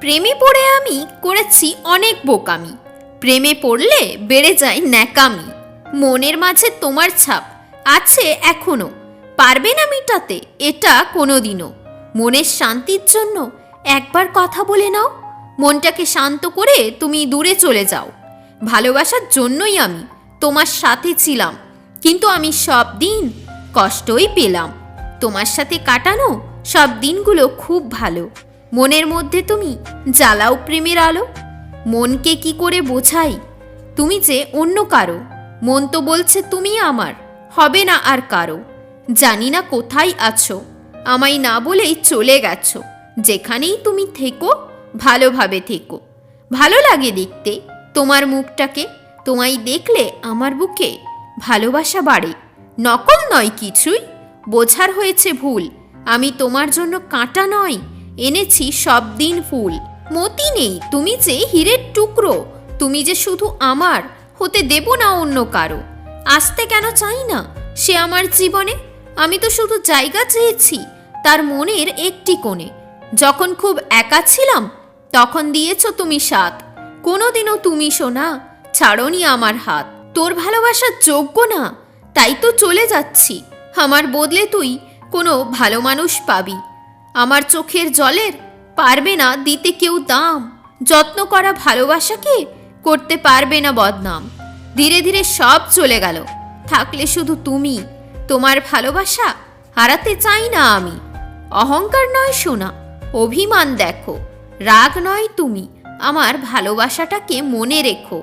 প্রেমে পড়ে আমি করেছি অনেক বোকামি। প্রেমে পড়লে বেড়ে যায় ন্যাকামি। মনের মাঝে তোমার ছাপ আছে এখনও। পারবে না মেটাতে, এটা কোনোদিনও। মনের শান্তির জন্য একবার কথা বলে নাও। মনটাকে শান্ত করে তুমি দূরে চলে যাও। ভালোবাসার জন্যই আমি তোমার সাথে ছিলাম, কিন্তু আমি সব দিন কষ্টই পেলাম। তোমার সাথে কাটানো সব দিনগুলো খুব ভালো। মনের মধ্যে তুমি জ্বালাও প্রেমের আলো। মনকে কি করে বোঝাই? তুমি যে অন্য কারও। মন তো বলছে তুমি আমার, হবে না আর কারও। জানি না কোথায় আছো, আমায় না বলেই চলে গেছো। যেখানেই তুমি থেকো, ভালোভাবে থেকো। ভালো লাগে দেখতে, তোমার মুখটাকে। তোমায় দেখলে আমার বুকে ভালোবাসা বাড়ে। নকল নয় কিছুই, বোঝার হয়েছে ভুল। আমি তোমার জন্য কাঁটা নয় এনেছি সব দিন ফুল। মতি নেই, তুমি যে হীরের টুকরো, তুমি যে শুধু আমার, হতে দেব না অন্য কারও। আসতে কেন চাই না? সে আমার জীবনে, আমি তো শুধু জায়গা চেয়েছি, তার মনের একটি কোণে। যখন খুব একা ছিলাম, তখন দিয়েছ তুমি সাথ কোনোদিনও তুমি শোনা ছাড়নি আমার হাত। তোর ভালোবাসার যোগ্য না, তাই তো চলে যাচ্ছি। আমার বদলে তুই কোনো ভালো মানুষ পাবি। আমার চোখের জলের পারবে না দিতে কেউ দাম। যত্ন করা ভালোবাসাকে করতে পারবে না বদনাম। ধীরে ধীরে সব চলে গেল। থাকলে শুধু তুমি। তোমার ভালোবাসা হারাতে চাই না আমি। অহংকার নয় শোনা অভিমান দেখো। রাগ নয় তুমি। আমার ভালোবাসাটাকে মনে রেখো।